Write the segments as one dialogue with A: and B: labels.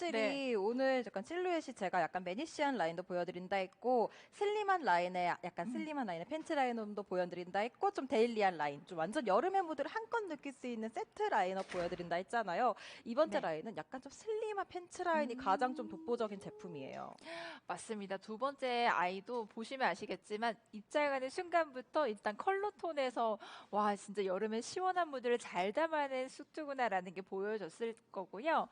A: 확실히
B: 네.
A: 오늘 약간 실루엣이 제가 약간 매니시한 라인도 보여드린다 했고 슬림한 라인에 약간
B: 음.
A: 슬림한 라인의 팬츠 라인도 보여드린다 했고 좀 데일리한 라인 좀 완전 여름의 무드를 한껏 느낄 수 있는 세트 라인업 보여드린다 했잖아요. 이번 째
B: 네.
A: 라인은 약간 좀 슬림한 팬츠 라인이 가장 좀 독보적인 제품이에요.
B: 맞습니다. 두 번째 아이도 보시면 아시겠지만 입장하는 순간부터 일단 컬러 톤에서 와 진짜 여름에 시원한 무드를 잘 담아낸 수트구나라는 게 보여졌을 거고요.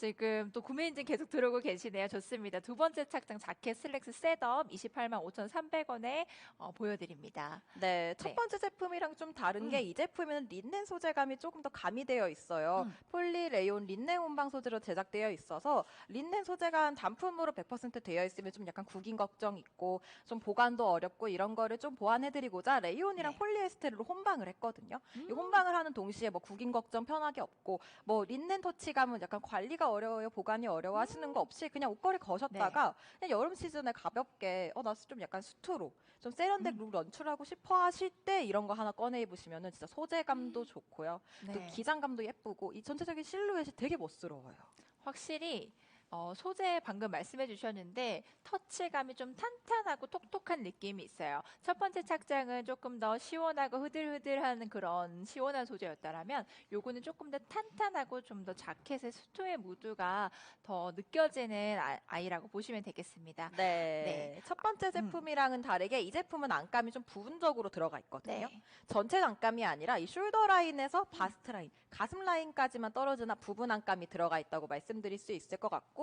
B: 지금 또 구매 인증 계속 들어오고 계시네요. 좋습니다. 두 번째 착장 자켓 슬랙스 셋업 28만 5,300원에 어, 보여드립니다.
A: 네, 첫
B: 네.
A: 번째 제품이랑 좀 다른
B: 음.
A: 게이 제품에는 린넨 소재감이 조금 더 가미되어 있어요.
B: 음.
A: 폴리레온 린넨 혼방 소재로 제작되어 있어서 린넨 소재가 한 단품으로 100% 되어 있으면 좀 약간 구긴 걱정 있고 좀 보관도 어렵고 이런 거를 좀 보완해드리고자 레이온이랑
B: 네.
A: 폴리에스테르로 혼방을 했거든요. 이
B: 음.
A: 혼방을 하는 동시에 뭐 구긴 걱정 편하게 없고 뭐 린넨 터치감은 약간 관리가 어려워요, 보관이 어려워 하시는 거 없이 그냥 옷걸이 거셨다가 그냥 여름 시즌에 가볍게 어 나 좀 약간 수트로 좀 세련된 룩 연출하고 싶어 하실 때 이런 거 하나 꺼내 입으시면은 진짜 소재감도 좋고요. 또
B: 네.
A: 기장감도 예쁘고 이 전체적인 실루엣이 되게 멋스러워요.
B: 확실히 어, 소재 방금 말씀해 주셨는데 터치감이 좀 탄탄하고 톡톡한 느낌이 있어요. 첫 번째 착장은 조금 더 시원하고 흐들흐들한 그런 시원한 소재였다라면 요거는 조금 더 탄탄하고 좀 더 자켓의 수트의 무드가 더 느껴지는 아, 아이라고 보시면 되겠습니다.
A: 네. 첫 번째 제품이랑은 다르게 이 제품은 안감이 좀 부분적으로 들어가 있거든요.
B: 네.
A: 전체 안감이 아니라 이 숄더 라인에서 바스트 라인, 가슴 라인까지만 떨어지나 부분 안감이 들어가 있다고 말씀드릴 수 있을 것 같고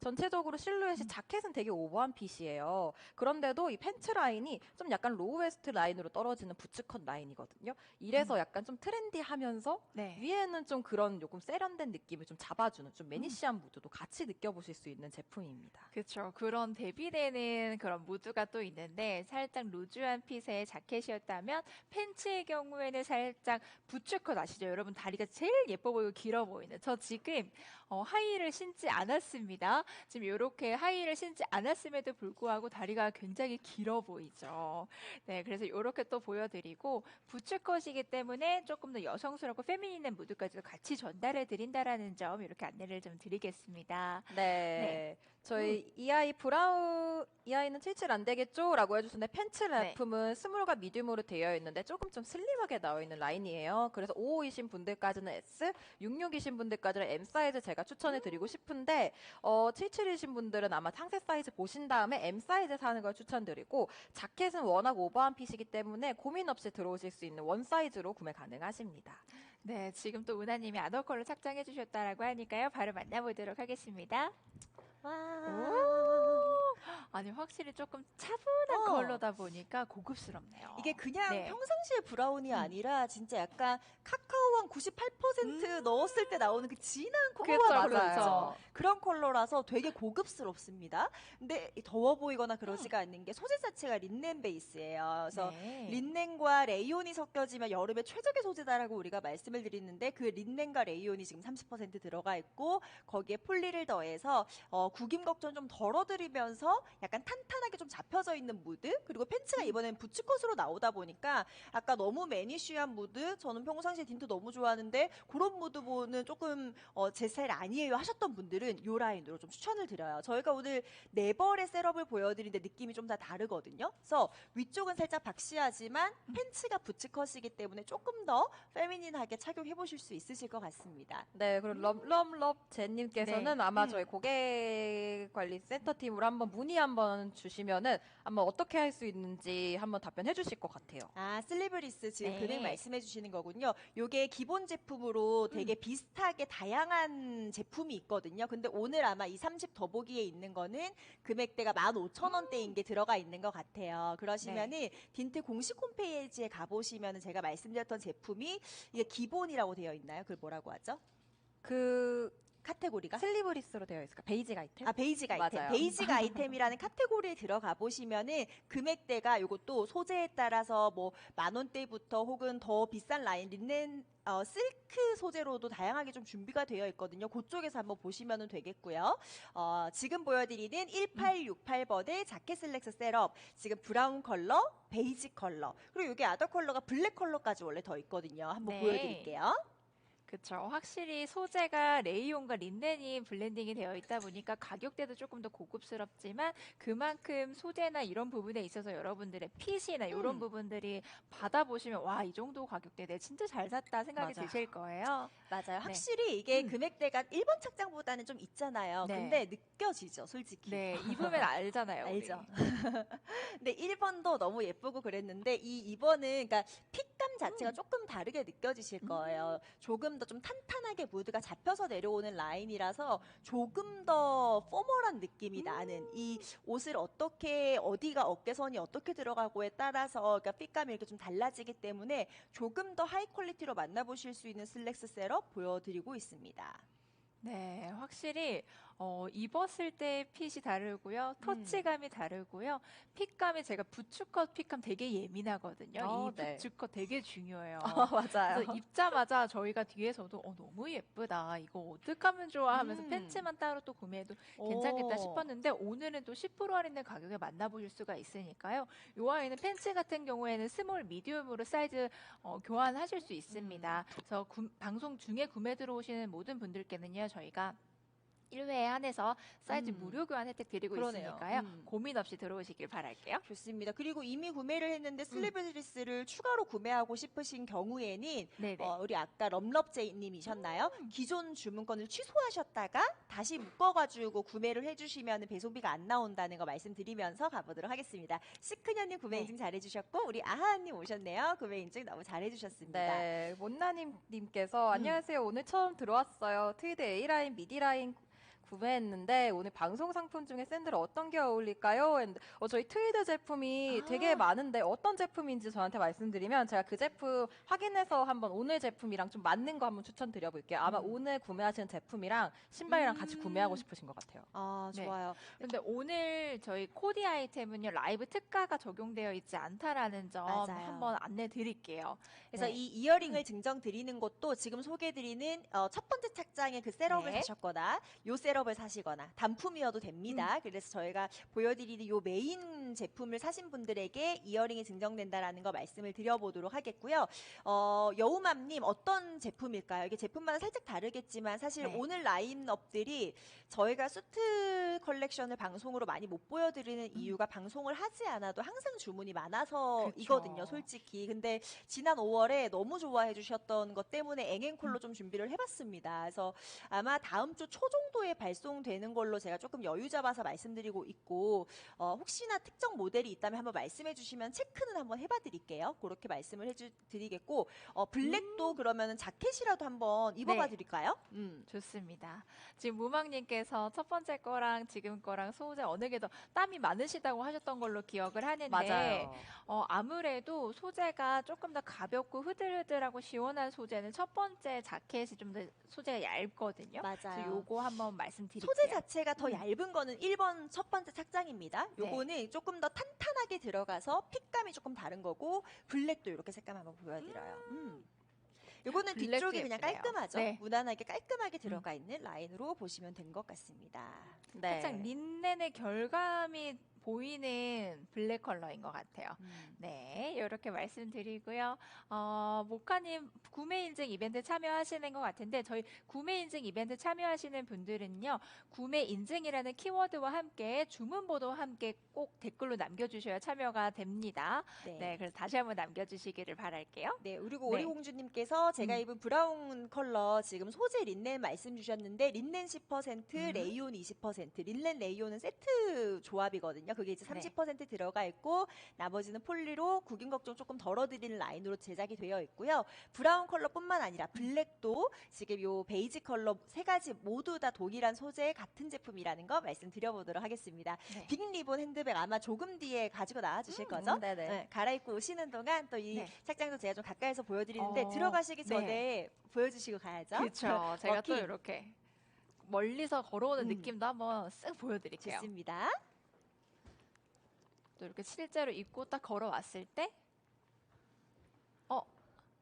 A: 전체적으로 실루엣이 자켓은 되게 오버한 핏이에요. 그런데도 이 팬츠 라인이 좀 약간 로우 웨스트 라인으로 떨어지는 부츠컷 라인이거든요. 이래서 약간 좀 트렌디하면서
B: 네.
A: 위에는 좀 그런 조금 세련된 느낌을 좀 잡아주는 좀 매니시한 무드도 같이 느껴보실 수 있는 제품입니다.
B: 그렇죠. 그런 대비되는 그런 무드가 또 있는데 살짝 루즈한 핏의 자켓이었다면 팬츠의 경우에는 살짝 부츠컷 아시죠? 여러분 다리가 제일 예뻐 보이고 길어 보이는 저 지금 어, 하이힐을 신지 않았 습니다. 지금 이렇게 하이힐을 신지 않았음에도 불구하고 다리가 굉장히 길어 보이죠. 네, 그래서 이렇게 또 보여드리고 부츠 컷이기 때문에 조금 더 여성스럽고 페미닌한 무드까지도 같이 전달해 드린다라는 점 이렇게 안내를 좀 드리겠습니다.
A: 네. 저희 이 아이 브라운 이 아이는 77 안 되겠죠라고 해주셨는데 팬츠
B: 네.
A: 제품은 스몰과 미디움으로 되어 있는데 조금 좀 슬림하게 나와 있는 라인이에요. 그래서 55이신 분들까지는 S, 66이신 분들까지는 M 사이즈 제가 추천해 드리고 싶은데 어 77이신 분들은 아마 상세 사이즈 보신 다음에 M 사이즈 사는 걸 추천드리고 자켓은 워낙 오버한 핏이기 때문에 고민 없이 들어오실 수 있는 원 사이즈로 구매 가능하십니다.
B: 네, 지금 또 은하님이 아더컬로 착장해 주셨다라고 하니까요. 바로 만나보도록 하겠습니다. 오! 아니 확실히 조금 차분한
C: 어.
B: 컬러다 보니까 고급스럽네요.
C: 이게 그냥
B: 네.
C: 평상시의 브라운이 아니라 진짜 약간 카카오 한98% 넣었을 때 나오는 그 진한 코코아 맛
A: 그렇죠.
C: 그런 컬러라서 되게 고급스럽습니다. 근데 이 더워 보이거나 그러지가 않는 게 소재 자체가 린넨 베이스예요. 그래서
B: 네.
C: 린넨과 레이온이 섞여지면 여름에 최적의 소재다라고 우리가 말씀을 드리는데 그 린넨과 레이온이 지금 30% 들어가 있고 거기에 폴리를 더해서 어, 구김 걱정 좀 덜어드리면서 약간 탄탄하게 좀 잡혀져 있는 무드 그리고 팬츠가 이번엔 부츠컷으로 나오다 보니까 아까 너무 매니쉬한 무드 저는 평상시에 딘트 너무 좋아하는데 그런 무드 보는 조금 어, 제 스타일 아니에요 하셨던 분들은 요 라인으로 좀 추천을 드려요. 저희가 오늘 네 벌의 셋업을 보여드리는데 느낌이 좀 다 다르거든요. 그래서 위쪽은 살짝 박시하지만 팬츠가 부츠컷이기 때문에 조금 더 페미닌하게 착용해 보실 수 있으실 것 같습니다.
A: 네, 그리고 럼럼럽 제님께서는
B: 네.
A: 아마
B: 음.
A: 저희 고객 관리 센터 팀으로 한번 문의 한번 주시면은 한번 어떻게 할 수 있는지 한번 답변해 주실 것 같아요.
C: 아, 슬리브리스 지금
B: 네.
C: 금액 말씀해 주시는 거군요. 요게 기본 제품으로 되게 비슷하게 다양한 제품이 있거든요. 근데 오늘 아마 이 30 더보기에 있는 거는 금액대가 15,000원대인 게 들어가 있는 것 같아요. 그러시면은 딘트 공식 홈페이지에 가보시면은 제가 말씀드렸던 제품이 이게 기본이라고 되어 있나요? 그걸 뭐라고 하죠?
A: 그
C: 카테고리가?
A: 슬리브리스로 되어 있을까? 베이직 아이템?
C: 아, 베이직 아이템.
A: 맞아요.
C: 베이직 아이템이라는 카테고리에 들어가 보시면은 금액대가 요것도 소재에 따라서 뭐 만 원대부터 혹은 더 비싼 라인 린넨 어, 실크 소재로도 다양하게 좀 준비가 되어 있거든요. 그쪽에서 한번 보시면 되겠고요. 어, 지금 보여드리는 1868번의 자켓 슬랙스 셋업. 지금 브라운 컬러, 베이지 컬러. 그리고 이게 아더 컬러가 블랙 컬러까지 원래 더 있거든요. 한번
B: 네.
C: 보여드릴게요.
B: 그쵸. 확실히 소재가 레이온과 린넨이 블렌딩이 되어 있다 보니까 가격대도 조금 더 고급스럽지만 그만큼 소재나 이런 부분에 있어서 여러분들의 핏이나 이런
C: 음.
B: 부분들이 받아보시면 와, 이 정도 가격대 내 진짜 잘 샀다 생각이
A: 맞아요.
B: 드실 거예요.
C: 맞아요. 확실히 이게
B: 음.
C: 금액대가 일본 착장보다는 좀 있잖아요.
B: 네.
C: 근데 느껴지죠, 솔직히.
B: 네, 입으면 알잖아요.
C: 알죠. 근데 1번도 너무 예쁘고 그랬는데 이 2번은 그러니까 핏 감 자체가 조금 다르게 느껴지실 거예요. 조금 더 좀 탄탄하게 무드가 잡혀서 내려오는 라인이라서 조금 더 포멀한 느낌이 나는 이 옷을 어떻게 어디가 어깨선이 어떻게 들어가고에 따라서 그러니까 핏감이 이렇게 좀 달라지기 때문에 조금 더 하이 퀄리티로 만나보실 수 있는 슬랙스 셋업 보여드리고 있습니다.
B: 네, 확실히 어, 입었을 때 핏이 다르고요,
C: 음.
B: 터치감이 다르고요, 핏감이 제가 부츠컷 핏감 되게 예민하거든요.
A: 어,
B: 이
A: 네.
B: 부츠컷 되게 중요해요.
A: 맞아요.
B: 그래서 입자마자 저희가 뒤에서도 어, 너무 예쁘다. 이거 어떡하면 좋아 하면서
C: 음.
B: 팬츠만 따로 또 구매해도 괜찮겠다
C: 오.
B: 싶었는데 오늘은 또 10% 할인된 가격에 만나보실 수가 있으니까요. 요 아이는 팬츠 같은 경우에는 스몰, 미디움으로 사이즈 어, 교환하실 수 있습니다.
C: 음.
B: 그래서 구- 방송 중에 구매 들어오시는 모든 분들께는요. 저희가 1회에 한해서 사이즈
C: 음.
B: 무료 교환 혜택 드리고
C: 그러네요.
B: 있으니까요.
C: 음.
B: 고민 없이 들어오시길 바랄게요.
C: 좋습니다. 그리고 이미 구매를
B: 음.
C: 했는데 슬리브리스를 추가로 구매하고 싶으신 경우에는
B: 네네. 음.
C: 어, 우리 아까 럼럽제이님이셨나요? 기존 주문권을 취소하셨다가 다시 묶어가지고 구매를 해주시면 배송비가 안 나온다는 거 말씀드리면서 가보도록 하겠습니다. 시크녀님 구매
B: 네.
C: 인증 잘해주셨고 우리 아하님 오셨네요. 구매 인증 너무 잘해주셨습니다.
A: 네, 못나님님께서 안녕하세요. 오늘 처음 들어왔어요. 트위드 A 라인, 미디 라인 구매했는데 오늘 방송 상품 중에 샌들 어떤 게 어울릴까요? 했는데 어, 저희 트위드 제품이
C: 아.
A: 되게 많은데 어떤 제품인지 저한테 말씀드리면 제가 그 제품 확인해서 한번 오늘 제품이랑 좀 맞는 거 한번 추천드려볼게요. 아마
C: 음.
A: 오늘 구매하시는 제품이랑 신발이랑 같이
C: 음.
A: 구매하고 싶으신 것 같아요.
C: 아
B: 네.
C: 좋아요.
B: 근데 오늘 저희 코디 아이템은요 라이브 특가가 적용되어 있지 않다라는 점
C: 맞아요.
B: 한번 안내 드릴게요.
C: 그래서
B: 네.
C: 이 이어링을 증정 드리는 것도 지금 소개드리는 어, 첫 번째 착장에 그 셋업을
B: 네.
C: 사셨거나 요 셋업 을 사시거나 단품이어도 됩니다.
B: 음.
C: 그래서 저희가 보여드리는 요 메인 제품을 사신 분들에게 이어링이 증정된다라는 거 말씀을 드려보도록 하겠고요. 어, 여우맘님 어떤 제품일까요? 이게 제품마다 살짝 다르겠지만 사실
B: 네.
C: 오늘 라인업들이 저희가 수트 컬렉션을 방송으로 많이 못 보여드리는 이유가 방송을 하지 않아도 항상 주문이 많아서이거든요.
B: 그쵸.
C: 솔직히. 근데 지난 5월에 너무 좋아해 주셨던 것 때문에 앵앵콜로 좀 준비를 해봤습니다. 그래서 아마 다음 주 초 정도에 발 송되는 걸로 제가 조금 여유 잡아서 말씀드리고 있고 어, 혹시나 특정 모델이 있다면 한번 말씀해 주시면 체크는 한번 해봐 드릴게요. 그렇게 말씀을 해주 드리겠고 어, 블랙도 그러면은 자켓이라도 한번 입어봐
B: 네.
C: 드릴까요? 음.
B: 좋습니다. 지금 무망님께서 첫 번째 거랑 지금 거랑 소재 어느 게 더 땀이 많으시다고 하셨던 걸로 기억을 하는데
A: 맞아요.
B: 어, 아무래도 소재가 조금 더 가볍고 흐들흐들하고 시원한 소재는 첫 번째 자켓이 좀 더 소재가 얇거든요. 그래서
C: 맞아요.
B: 요거 한번 말씀 드릴게요.
C: 소재 자체가 더
B: 음.
C: 얇은 거는 1번 첫 번째 착장입니다.
B: 네.
C: 요거는 조금 더 탄탄하게 들어가서 핏감이 조금 다른 거고 블랙도 이렇게 색감 한번 보여드려요. 음. 요거는
B: 블랙도
C: 뒤쪽이 그냥
B: 예쁘네요.
C: 깔끔하죠.
B: 네.
C: 무난하게 깔끔하게 들어가 있는 라인으로 보시면 된 것 같습니다.
A: 네.
B: 살짝 린넨의 결감이 보이는 블랙 컬러인 것 같아요.
C: 음.
B: 네, 이렇게 말씀드리고요. 어, 모카님 구매 인증 이벤트 참여하시는 것 같은데 저희 구매 인증 이벤트 참여하시는 분들은요, 구매 인증이라는 키워드와 함께 주문번호 함께 꼭 댓글로 남겨주셔야 참여가 됩니다.
C: 네.
B: 네, 그래서 다시 한번 남겨주시기를 바랄게요.
C: 네, 그리고
B: 네.
C: 오리공주님께서 제가
B: 음.
C: 입은 브라운 컬러 지금 소재 린넨 말씀 주셨는데 린넨 10%,
B: 음.
C: 레이온 20%, 린넨 레이온은 세트 조합이거든요. 그게 이제
B: 네.
C: 30% 들어가 있고 나머지는 폴리로 구김 걱정 조금 덜어드리는 라인으로 제작이 되어 있고요. 브라운 컬러뿐만 아니라 블랙도 지금 요 베이지 컬러 세 가지 모두 다 동일한 소재 같은 제품이라는 거 말씀드려보도록 하겠습니다.
B: 네.
C: 빅 리본 핸드백 아마 조금 뒤에 가지고 나와 주실 거죠?
A: 음, 네네.
C: 네, 갈아입고 오시는 동안 또이
B: 네.
C: 착장도 제가 좀 가까이서 보여드리는데
B: 어,
C: 들어가시기
B: 네.
C: 전에 보여주시고 가야죠.
B: 그렇죠. 제가 또. 이렇게 멀리서 걸어오는
C: 음.
B: 느낌도 한번 쓱 보여드릴게요.
C: 좋습니다.
B: 또 이렇게 실제로 입고 딱 걸어왔을 때, 어,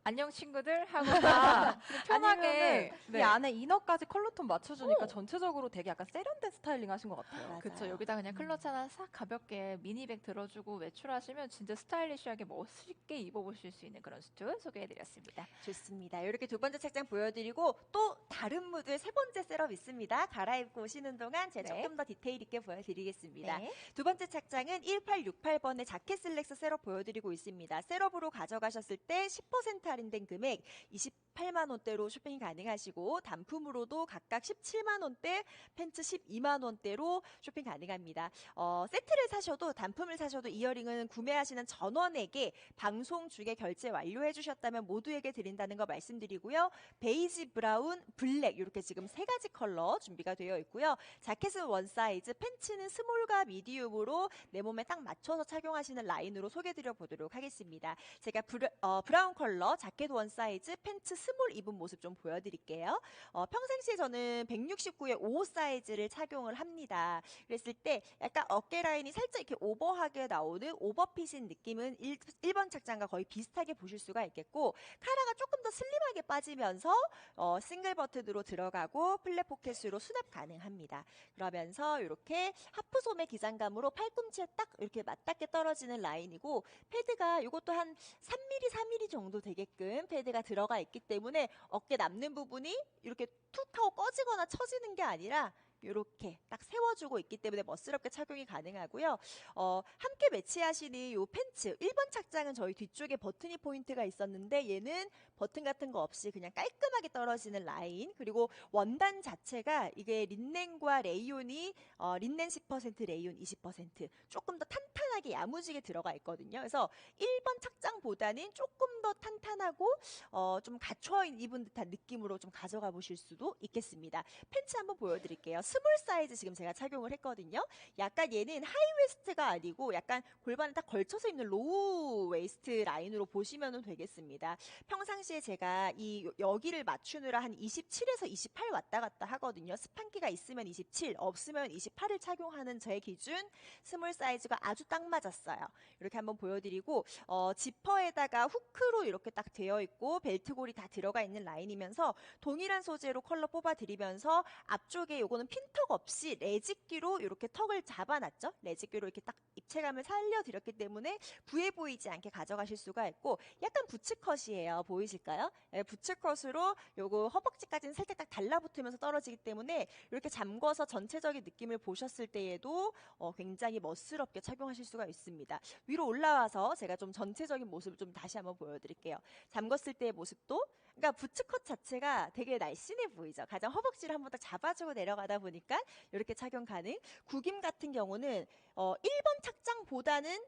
B: 안녕 친구들 하고서 좀 편하게 네.
A: 이 안에 이너까지 컬러톤 맞춰주니까 전체적으로 되게 약간 세련된 스타일링 하신 것
C: 같아요.
B: 그쵸 여기다 그냥 클러치 하나 싹 가볍게 미니백 들어주고 외출하시면 진짜 스타일리시하게 멋있게 입어보실 수 있는 그런 수트 소개해드렸습니다.
C: 좋습니다. 이렇게 두 번째 책장 보여드리고 또 다른 무드의 세 번째 셋업 있습니다. 갈아입고 오시는 동안 제가
B: 네.
C: 조금 더 디테일 있게 보여드리겠습니다.
B: 네.
C: 두 번째 착장은 1868번의 자켓 슬랙스 셋업 보여드리고 있습니다. 셋업으로 가져가셨을 때 10% 할인된 금액 28만 원대로 쇼핑이 가능하시고 단품으로도 각각 17만 원대, 팬츠 12만 원대로 쇼핑 가능합니다. 어, 세트를 사셔도 단품을 사셔도 이어링은 구매하시는 전원에게 방송 중에 결제 완료해 주셨다면 모두에게 드린다는 거 말씀드리고요. 베이지, 브라운, 블랙 이렇게 지금 세 가지 컬러 준비가 되어 있고요. 자켓은 원 사이즈, 팬츠는 스몰과 미디움으로 내 몸에 딱 맞춰서 착용하시는 라인으로 소개드려 보도록 하겠습니다. 제가 브라, 어, 브라운 컬러 자켓 원 사이즈, 팬츠 스몰 입은 모습 좀 보여드릴게요. 어, 평상시에 저는 169의 5 사이즈를 착용을 합니다. 그랬을 때 약간 어깨 라인이 살짝 이렇게 오버하게 나오는 오버핏인 느낌은 1, 번 착장과 거의 비슷하게 보실 수가 있겠고 카라가 조금 더 슬림하게 빠지면서 어, 싱글 버튼으로 들어가고 플랫 포켓으로 수납 가능합니다. 그러면서 이렇게 하프 소매 기장감으로 팔꿈치에 딱 이렇게 맞닿게 떨어지는 라인이고 패드가 이것도 한 3mm, 4mm 정도 되게 끔 패드가 들어가 있기 때문에 어깨 남는 부분이 이렇게 툭 하고 꺼지거나 처지는 게 아니라 이렇게 딱 세워주고 있기 때문에 멋스럽게 착용이 가능하고요. 어, 함께 매치하시는 이 팬츠 1번 착장은 저희 뒤쪽에 버튼이 포인트가 있었는데 얘는 버튼 같은 거 없이 그냥 깔끔하게 떨어지는 라인 그리고 원단 자체가 이게 린넨과 레이온이 어, 린넨 10% 레이온 20% 조금 더 탄 탄하게 야무지게 들어가 있거든요. 그래서 1번 착장보다는 조금 더 탄탄하고 어, 좀 갖춰 입은 듯한 느낌으로 좀 가져가 보실 수도 있겠습니다. 팬츠 한번 보여드릴게요. 스몰 사이즈 지금 제가 착용을 했거든요. 약간 얘는 하이웨스트가 아니고 약간 골반에 딱 걸쳐서 입는 로우 웨이스트 라인으로 보시면 되겠습니다. 평상시에 제가 이 요- 여기를 맞추느라 한 27에서 28 왔다 갔다 하거든요. 스판기가 있으면 27, 없으면 28을 착용하는 제 기준 스몰 사이즈가 아주 딱 맞았어요. 이렇게 한번 보여드리고 어, 지퍼에다가 후크로 이렇게 딱 되어 있고 벨트골이 다 들어가 있는 라인이면서 동일한 소재로 컬러 뽑아드리면서 앞쪽에 요거는 핀턱 없이 레지끼로 이렇게 턱을 잡아놨죠. 레지끼로 이렇게 딱 입체감을 살려드렸기 때문에 부해 보이지 않게 가져가실 수가 있고 약간 부츠컷이에요. 보이실까요? 네, 부츠컷으로 요거 허벅지까지는 살짝 딱 달라붙으면서 떨어지기 때문에 이렇게 잠궈서 전체적인 느낌을 보셨을 때에도 어, 굉장히 멋스럽게 착용하실 수가 있습니다. 위로 올라와서 제가 좀 전체적인 모습을 좀 다시 한번 보여드릴게요. 잠궜을 때의 모습도 그러니까 부츠컷 자체가 되게 날씬해 보이죠. 가장 허벅지를 한 번 딱 잡아주고 내려가다 보니까 이렇게 착용 가능. 구김 같은 경우는 어, 1번 착장보다는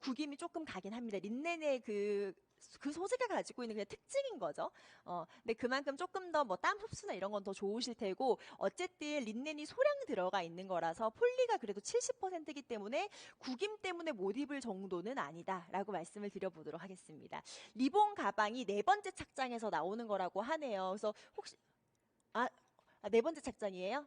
C: 구김이 조금 가긴 합니다. 린넨의 그, 그 소재가 가지고 있는 그냥 특징인 거죠. 어, 근데 그만큼 조금 더 뭐 땀 흡수나 이런 건 더 좋으실 테고, 어쨌든 린넨이 소량 들어가 있는 거라서 폴리가 그래도 70%이기 때문에 구김 때문에 못 입을 정도는 아니다라고 말씀을 드려보도록 하겠습니다. 리본 가방이 네 번째 착장에서 나오는 거라고 하네요. 그래서 혹시, 아, 아, 네 번째 착장이에요?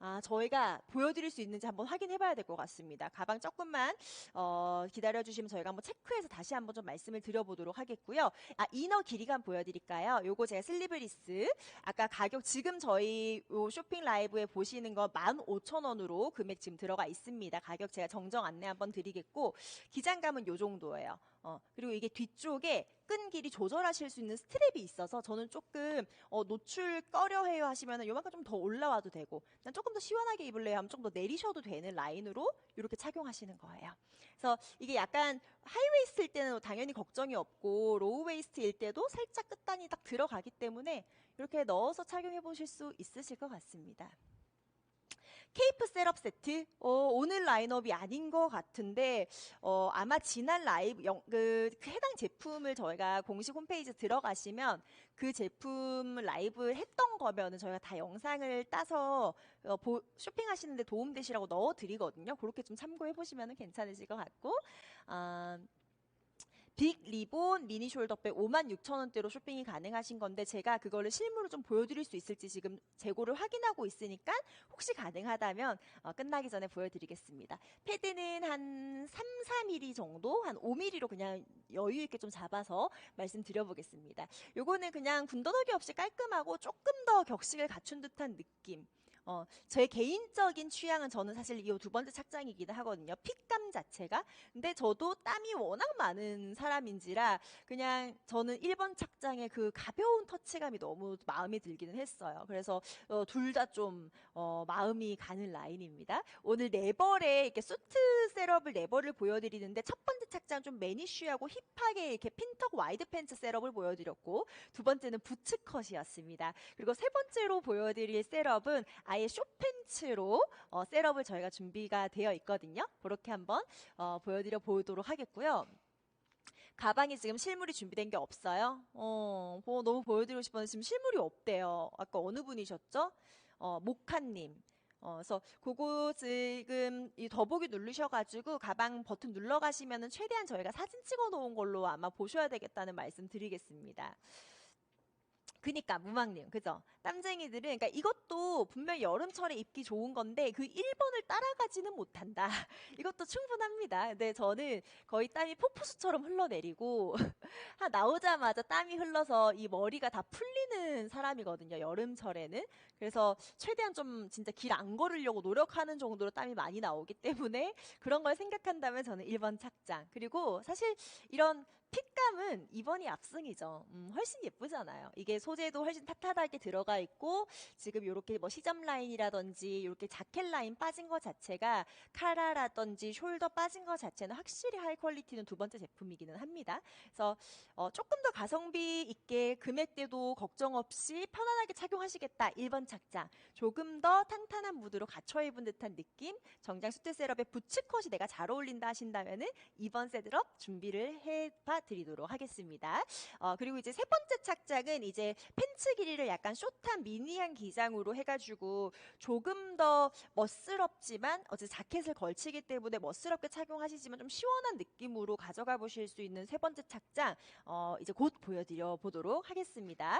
C: 아, 저희가 보여드릴 수 있는지 한번 확인해 봐야 될 것 같습니다. 가방 조금만, 어, 기다려 주시면 저희가 한번 체크해서 다시 한번 좀 말씀을 드려보도록 하겠고요. 아, 이너 길이감 보여드릴까요? 요거 제가 슬리브리스. 아까 가격 지금 저희 요 쇼핑 라이브에 보시는 거 15,000원으로 금액 지금 들어가 있습니다. 가격 제가 정정 안내 한번 드리겠고, 기장감은 요 정도예요. 어, 그리고 이게 뒤쪽에 끈 길이 조절하실 수 있는 스트랩이 있어서 저는 조금 어, 노출 꺼려해요 하시면 요만큼 좀 더 올라와도 되고 난 조금 더 시원하게 입을래요 하면 좀더 내리셔도 되는 라인으로 이렇게 착용하시는 거예요. 그래서 이게 약간 하이웨이스트일 때는 당연히 걱정이 없고 로우웨이스트일 때도 살짝 끝단이 딱 들어가기 때문에 이렇게 넣어서 착용해 보실 수 있으실 것 같습니다. 케이프 셋업 세트 어, 오늘 라인업이 아닌 것 같은데 어, 아마 지난 라이브 영, 그, 그 해당 제품을 저희가 공식 홈페이지 들어가시면 그 제품 라이브 했던 거면은 저희가 다 영상을 따서 어, 보- 쇼핑하시는데 도움 되시라고 넣어드리거든요. 그렇게 좀 참고해 보시면 괜찮으실 것 같고 아, 빅 리본 미니 숄더백 56,000원대로 쇼핑이 가능하신 건데 제가 그거를 실물로 좀 보여드릴 수 있을지 지금 재고를 확인하고 있으니까 혹시 가능하다면 어, 끝나기 전에 보여드리겠습니다. 패드는 한 3, 4mm 정도, 한 5mm로 그냥 여유 있게 좀 잡아서 말씀드려보겠습니다. 요거는 그냥 군더더기 없이 깔끔하고 조금 더 격식을 갖춘 듯한 느낌. 어, 제 개인적인 취향은 저는 사실 이 두 번째 착장이기도 하거든요. 핏감 자체가. 근데 저도 땀이 워낙 많은 사람인지라 그냥 저는 1번 착장의 그 가벼운 터치감이 너무 마음에 들기는 했어요. 그래서 어, 둘다좀 어, 마음이 가는 라인입니다. 오늘 네 벌의 이렇게 수트 셋업을 네 벌을 보여드리는데 첫 번째 착장 좀 매니쉬하고 힙하게 이렇게 핀턱 와이드 팬츠 셋업을 보여드렸고 두 번째는 부츠 컷이었습니다. 그리고 세 번째로 보여드릴 셋업은 아예 쇼팬츠로 어, 셋업을 저희가 준비가 되어 있거든요. 그렇게 한번 어, 보여드려 보도록 하겠고요. 가방이 지금 실물이 준비된 게 없어요. 어, 뭐 너무 보여드리고 싶었는데 지금 실물이 없대요. 아까 어느 분이셨죠? 어, 모카님. 어, 그래서 그거 지금 이 더보기 누르셔가지고 가방 버튼 눌러 가시면은 최대한 저희가 사진 찍어 놓은 걸로 아마 보셔야 되겠다는 말씀 드리겠습니다. 그니까 무망님. 그죠? 땀쟁이들은 그러니까 이것도 분명 여름철에 입기 좋은 건데 그 1번을 따라가지는 못한다. 이것도 충분합니다. 근데 저는 거의 땀이 폭포수처럼 흘러내리고 한 나오자마자 땀이 흘러서 이 머리가 다 풀리는 사람이거든요 여름철에는. 그래서 최대한 좀 진짜 길 안 걸으려고 노력하는 정도로 땀이 많이 나오기 때문에 그런 걸 생각한다면 저는 1번 착장. 그리고 사실 이런 핏감은 2번이 압승이죠. 음, 훨씬 예쁘잖아요. 이게 소재도 훨씬 타타하게 들어가 있고 지금 이렇게 뭐 시점 라인이라든지 이렇게 자켓 라인 빠진 것 자체가 카라라든지 숄더 빠진 것 자체는 확실히 하이 퀄리티는 두 번째 제품이기는 합니다. 그래서 어, 조금 더 가성비 있게 금액대도 걱정 없이 편안하게 착용하시겠다. 1번 착장. 조금 더 탄탄한 무드로 갖춰 입은 듯한 느낌. 정장 수트 셋업에 부츠컷이 내가 잘 어울린다 하신다면은 2번 셋업 준비를 해봐 드리도록 하겠습니다. 어, 그리고 이제 세 번째 착장은 이제 팬츠 길이를 약간 숏한 미니한 기장으로 해가지고 조금 더 멋스럽지만 어제 자켓을 걸치기 때문에 멋스럽게 착용하시지만 좀 시원한 느낌으로 가져가 보실 수 있는 세 번째 착장 어, 이제 곧 보여드려 보도록 하겠습니다.